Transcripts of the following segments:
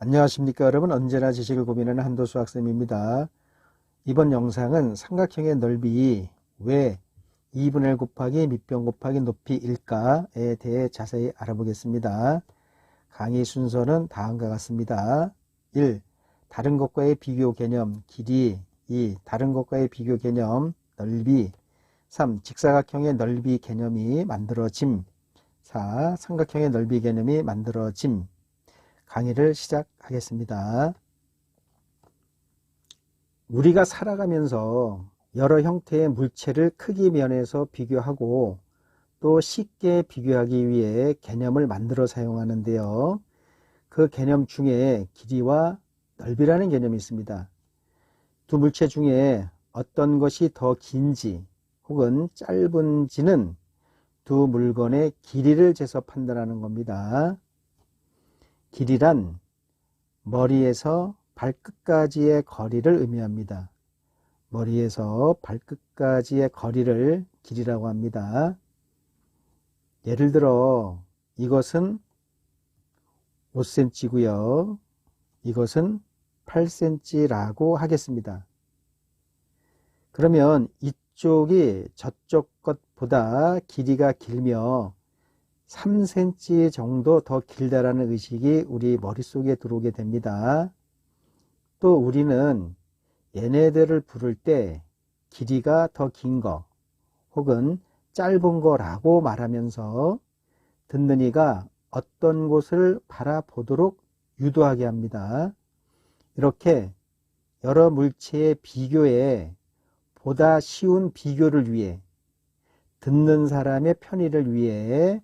안녕하십니까 여러분 언제나 지식을 고민하는 한도수 학생입니다. 이번 영상은 삼각형의 넓이 왜 2분의 1 곱하기 밑변 곱하기 높이일까에 대해 자세히 알아보겠습니다. 강의 순서는 다음과 같습니다. 1. 다른 것과의 비교 개념 길이 2. 다른 것과의 비교 개념 넓이 3. 직사각형의 넓이 개념이 만들어짐 4. 삼각형의 넓이 개념이 만들어짐 강의를 시작하겠습니다. 우리가 살아가면서 여러 형태의 물체를 크기 면에서 비교하고 또 쉽게 비교하기 위해 개념을 만들어 사용하는데요. 그 개념 중에 길이와 넓이라는 개념이 있습니다. 두 물체 중에 어떤 것이 더 긴지 혹은 짧은지는 두 물건의 길이를 재서 판단하는 겁니다. 길이란 머리에서 발끝까지의 거리를 의미합니다. 머리에서 발끝까지의 거리를 길이라고 합니다. 예를 들어 이것은 5cm고요. 이것은 8cm라고 하겠습니다. 그러면 이쪽이 저쪽 것보다 길이가 길며 3cm 정도 더 길다라는 의식이 우리 머릿속에 들어오게 됩니다. 또 우리는 얘네들을 부를 때 길이가 더 긴 거 혹은 짧은 거라고 말하면서 듣는 이가 어떤 곳을 바라보도록 유도하게 합니다. 이렇게 여러 물체의 비교에 보다 쉬운 비교를 위해 듣는 사람의 편의를 위해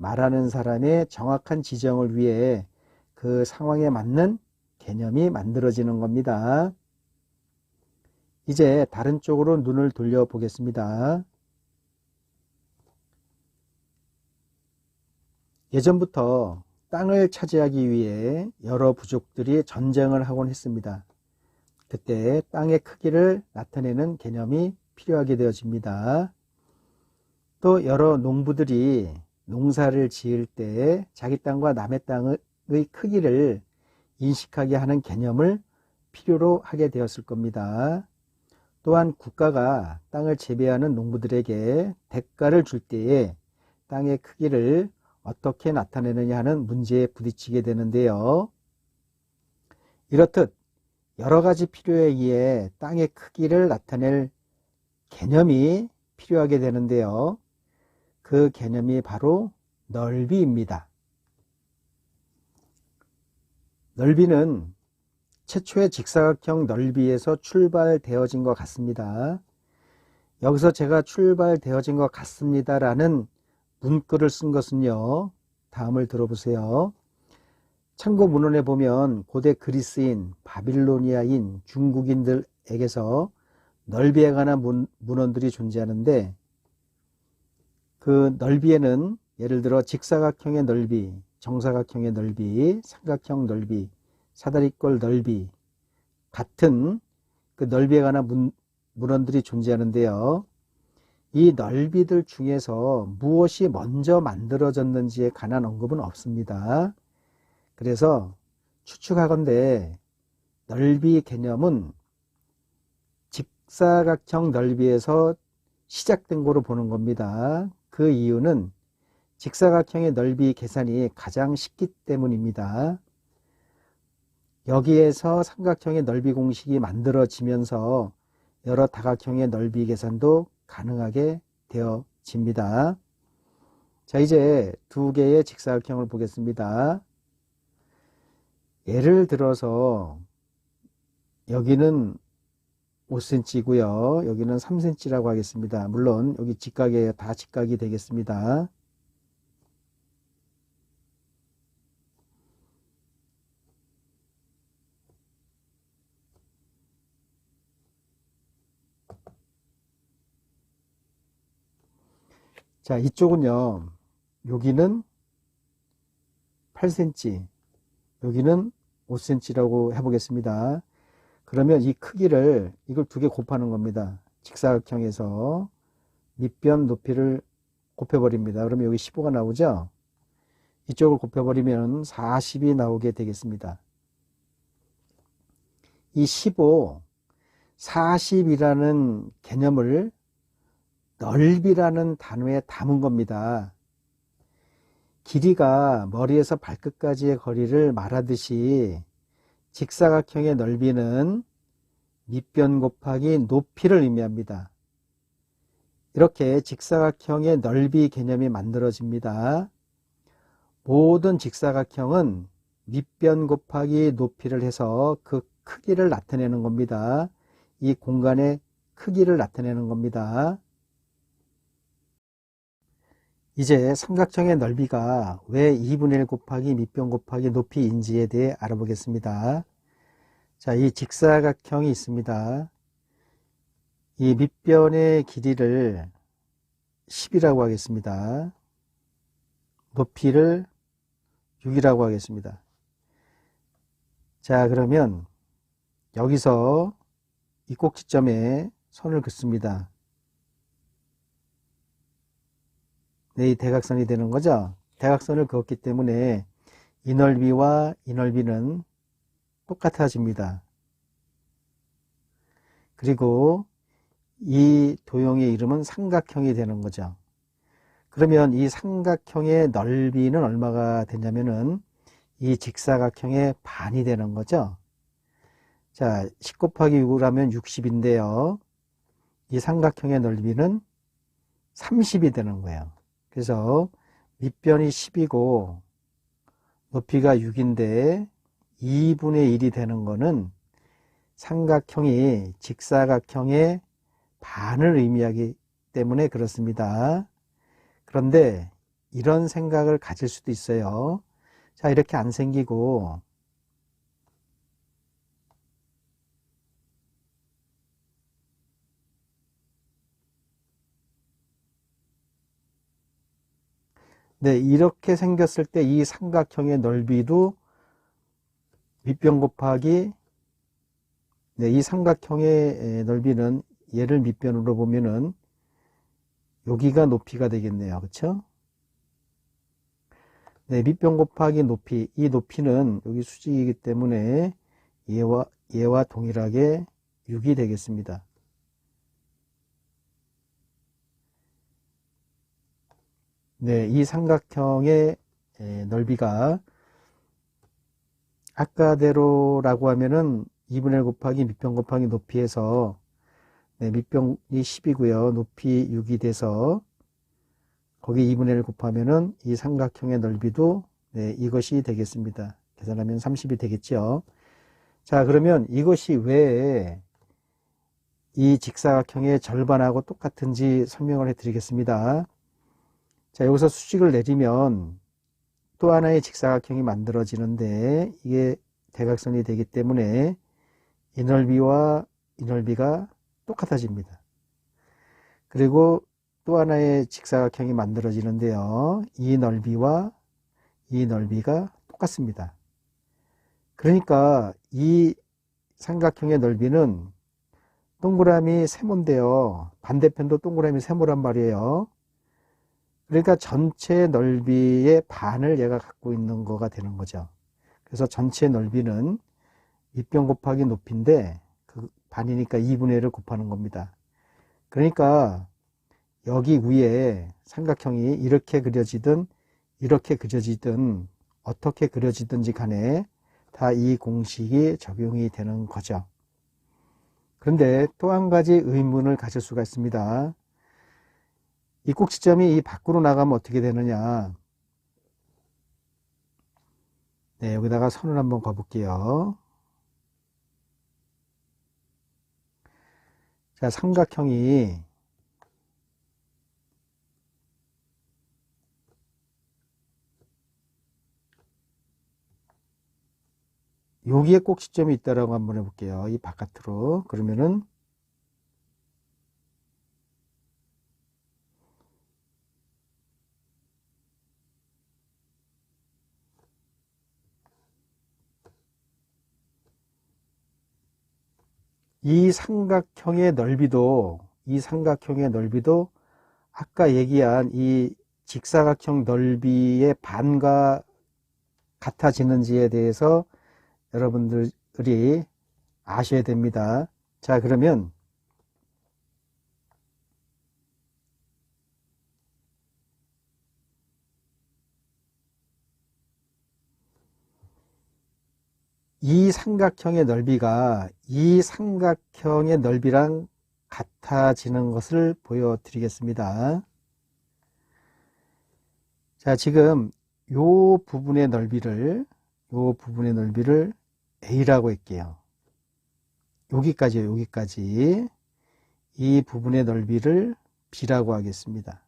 말하는 사람의 정확한 지정을 위해 그 상황에 맞는 개념이 만들어지는 겁니다. 이제 다른 쪽으로 눈을 돌려 보겠습니다. 예전부터 땅을 차지하기 위해 여러 부족들이 전쟁을 하곤 했습니다. 그때 땅의 크기를 나타내는 개념이 필요하게 되어집니다. 또 여러 농부들이 농사를 지을 때 자기 땅과 남의 땅의 크기를 인식하게 하는 개념을 필요로 하게 되었을 겁니다. 또한 국가가 땅을 재배하는 농부들에게 대가를 줄 때에 땅의 크기를 어떻게 나타내느냐 하는 문제에 부딪히게 되는데요. 이렇듯 여러 가지 필요에 의해 땅의 크기를 나타낼 개념이 필요하게 되는데요. 그 개념이 바로 넓이입니다. 넓이는 최초의 직사각형 넓이에서 출발되어진 것 같습니다. 여기서 제가 출발되어진 것 같습니다라는 문구를 쓴 것은요. 다음을 들어보세요. 참고 문헌에 보면 고대 그리스인, 바빌로니아인, 중국인들에게서 넓이에 관한 문, 문헌들이 존재하는데 그 넓이에는 예를 들어 직사각형의 넓이, 정사각형의 넓이, 삼각형 넓이, 사다리꼴 넓이 같은 그 넓이에 관한 문, 문헌들이 존재하는데요. 이 넓이들 중에서 무엇이 먼저 만들어졌는지에 관한 언급은 없습니다. 그래서 추측하건대 넓이 개념은 직사각형 넓이에서 시작된 거로 보는 겁니다. 그 이유는 직사각형의 넓이 계산이 가장 쉽기 때문입니다. 여기에서 삼각형의 넓이 공식이 만들어지면서 여러 다각형의 넓이 계산도 가능하게 되어집니다. 자, 이제 두 개의 직사각형을 보겠습니다. 예를 들어서 여기는 5cm고요. 여기는 3cm라고 하겠습니다. 물론 여기 직각에 다 직각이 되겠습니다. 자, 이쪽은요. 여기는 8cm, 여기는 5cm라고 해보겠습니다. 그러면 이 크기를 이걸 두 개 곱하는 겁니다. 직사각형에서 밑변 높이를 곱해버립니다. 그러면 여기 15가 나오죠? 이쪽을 곱해버리면 40이 나오게 되겠습니다. 이 15, 40이라는 개념을 넓이라는 단어에 담은 겁니다. 길이가 머리에서 발끝까지의 거리를 말하듯이 직사각형의 넓이는 밑변 곱하기 높이를 의미합니다. 이렇게 직사각형의 넓이 개념이 만들어집니다. 모든 직사각형은 밑변 곱하기 높이를 해서 그 크기를 나타내는 겁니다. 이 공간의 크기를 나타내는 겁니다. 이제 삼각형의 넓이가 왜 2분의 1 곱하기 밑변 곱하기 높이인지에 대해 알아보겠습니다. 자, 이 직사각형이 있습니다. 이 밑변의 길이를 10이라고 하겠습니다. 높이를 6이라고 하겠습니다. 자, 그러면 여기서 이 꼭지점에 선을 긋습니다. 네, 이 대각선이 되는 거죠. 대각선을 그었기 때문에 이 넓이와 이 넓이는 똑같아집니다. 그리고 이 도형의 이름은 삼각형이 되는 거죠. 그러면 이 삼각형의 넓이는 얼마가 되냐면은 이 직사각형의 반이 되는 거죠. 자, 10 곱하기 6을 하면 60인데요. 이 삼각형의 넓이는 30이 되는 거예요. 그래서 밑변이 10이고 높이가 6인데 2분의 1이 되는 거는 삼각형이 직사각형의 반을 의미하기 때문에 그렇습니다. 그런데 이런 생각을 가질 수도 있어요. 자, 이렇게 안 생기고 네, 이렇게 생겼을 때 이 삼각형의 넓이도 밑변 곱하기 네, 이 삼각형의 넓이는 얘를 밑변으로 보면은 여기가 높이가 되겠네요. 그렇죠? 네, 밑변 곱하기 높이. 이 높이는 여기 수직이기 때문에 얘와 얘와 동일하게 6이 되겠습니다. 네, 이 삼각형의 넓이가 아까대로라고 하면은 2분의 1 곱하기 밑변 곱하기 높이에서 네, 밑변이 10이고요. 높이 6이 돼서 거기 2분의 1 곱하면은 이 삼각형의 넓이도 네, 이것이 되겠습니다. 계산하면 30이 되겠죠. 자, 그러면 이것이 왜 이 직사각형의 절반하고 똑같은지 설명을 해 드리겠습니다. 자, 여기서 수직을 내리면 또 하나의 직사각형이 만들어지는데 이게 대각선이 되기 때문에 이 넓이와 이 넓이가 똑같아집니다. 그리고 또 하나의 직사각형이 만들어지는데요. 이 넓이와 이 넓이가 똑같습니다. 그러니까 이 삼각형의 넓이는 동그라미 세모인데요. 반대편도 동그라미 세모란 말이에요. 그러니까 전체 넓이의 반을 얘가 갖고 있는 거가 되는 거죠. 그래서 전체 넓이는 밑변 곱하기 높이인데 그 반이니까 2분의 1을 곱하는 겁니다. 그러니까 여기 위에 삼각형이 이렇게 그려지든 이렇게 그려지든 어떻게 그려지든지 간에 다 이 공식이 적용이 되는 거죠. 그런데 또 한 가지 의문을 가질 수가 있습니다. 이 꼭지점이 이 밖으로 나가면 어떻게 되느냐. 네, 여기다가 선을 한번 거볼게요. 자, 삼각형이 여기에 꼭지점이 있다라고 한번 해볼게요. 이 바깥으로. 그러면은 이 삼각형의 넓이도 이 삼각형의 넓이도 아까 얘기한 이 직사각형 넓이의 반과 같아지는지에 대해서 여러분들이 아셔야 됩니다. 자, 그러면 이 삼각형의 넓이가 이 삼각형의 넓이랑 같아지는 것을 보여드리겠습니다. 자, 지금 요 부분의 넓이를 요 부분의 넓이를 A라고 할게요. 여기까지요, 여기까지. 이 부분의 넓이를 B라고 하겠습니다.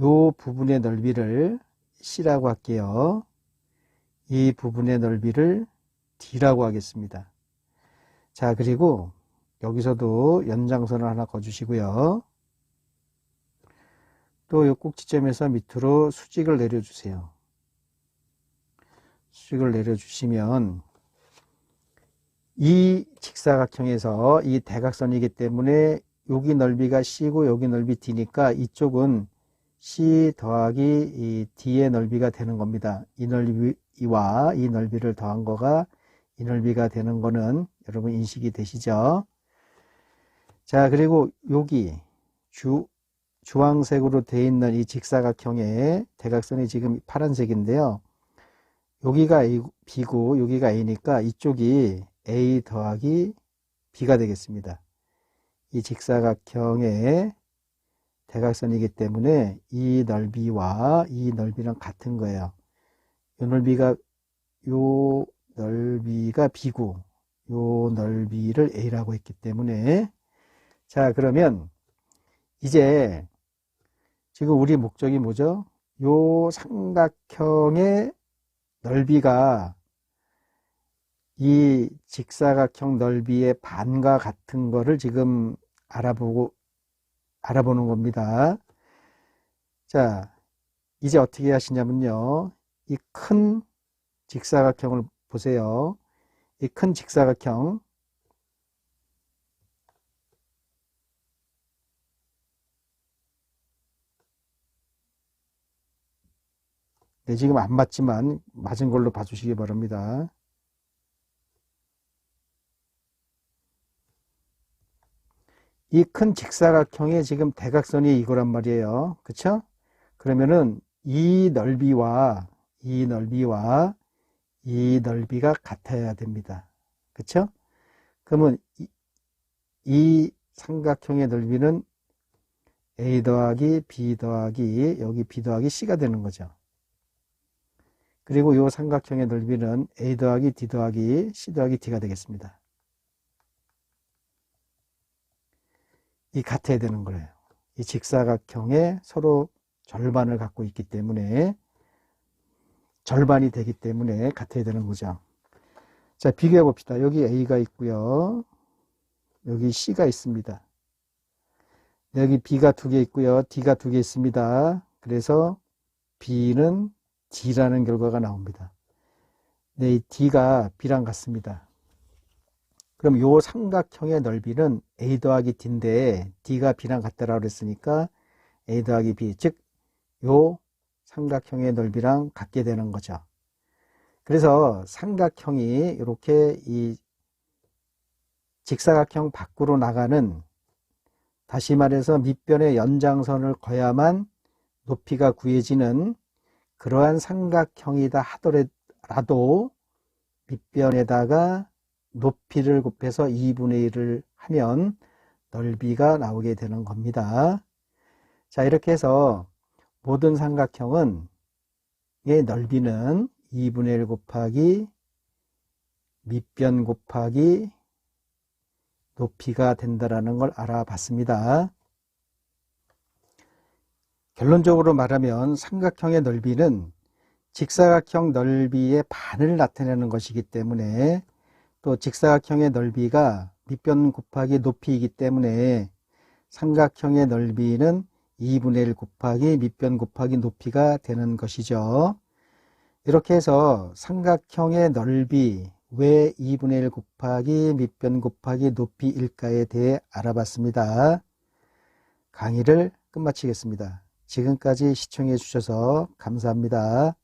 요 부분의 넓이를 C라고 할게요. 이 부분의 넓이를 D라고 하겠습니다. 자, 그리고 여기서도 연장선을 하나 거주시고요. 또 이 꼭지점에서 밑으로 수직을 내려주세요. 수직을 내려주시면 이 직사각형에서 이 대각선이기 때문에 여기 넓이가 C고 여기 넓이 D니까 이쪽은 C 더하기 이 D의 넓이가 되는 겁니다. 이 넓이와 이 넓이를 더한 거가 이 넓이가 되는 거는 여러분 인식이 되시죠? 자, 그리고 여기 주, 주황색으로 되어 있는 이 직사각형의 대각선이 지금 파란색인데요. 여기가 B고 여기가 A니까 이쪽이 A 더하기 B가 되겠습니다. 이 직사각형의 대각선이기 때문에 이 넓이와 이 넓이랑 같은 거예요. 이 넓이가 요 넓이가 B고 요 넓이를 A라고 했기 때문에 자 그러면 이제 지금 우리 목적이 뭐죠? 요 삼각형의 넓이가 이 직사각형 넓이의 반과 같은 거를 지금 알아보고 알아보는 겁니다. 자, 이제 어떻게 하시냐면요. 이 큰 직사각형을 보세요. 이 큰 직사각형 네, 지금 안 맞지만 맞은 걸로 봐주시기 바랍니다. 이 큰 직사각형의 지금 대각선이 이거란 말이에요. 그쵸? 그러면은 이 넓이와 이 넓이와 이 넓이가 같아야 됩니다. 그쵸? 그러면 이, 이 삼각형의 넓이는 A 더하기 B 더하기 여기 B 더하기 C가 되는 거죠. 그리고 이 삼각형의 넓이는 A 더하기 D 더하기 C 더하기 D가 되겠습니다. 이 같아야 되는 거예요. 이 직사각형에 서로 절반을 갖고 있기 때문에 절반이 되기 때문에 같아야 되는 거죠. 자, 비교해 봅시다. 여기 A가 있고요. 여기 C가 있습니다. 여기 B가 두 개 있고요. D가 두 개 있습니다. 그래서 B는 D라는 결과가 나옵니다. 네, 이 D가 B랑 같습니다. 그럼 요 삼각형의 넓이는 A 더하기 D인데 D가 B랑 같다라고 그랬으니까 A 더하기 B, 즉 요 삼각형의 넓이랑 같게 되는 거죠. 그래서 삼각형이 이렇게 이 직사각형 밖으로 나가는 다시 말해서 밑변의 연장선을 거야만 높이가 구해지는 그러한 삼각형이다 하더라도 밑변에다가 높이를 곱해서 2분의 1을 하면 넓이가 나오게 되는 겁니다. 자, 이렇게 해서 모든 삼각형은 의 넓이는 2분의 1 곱하기 밑변 곱하기 높이가 된다라는 걸 알아봤습니다. 결론적으로 말하면 삼각형의 넓이는 직사각형 넓이의 반을 나타내는 것이기 때문에 또 직사각형의 넓이가 밑변 곱하기 높이이기 때문에 삼각형의 넓이는 2분의 1 곱하기 밑변 곱하기 높이가 되는 것이죠. 이렇게 해서 삼각형의 넓이 왜 2분의 1 곱하기 밑변 곱하기 높이일까에 대해 알아봤습니다. 강의를 끝마치겠습니다. 지금까지 시청해 주셔서 감사합니다.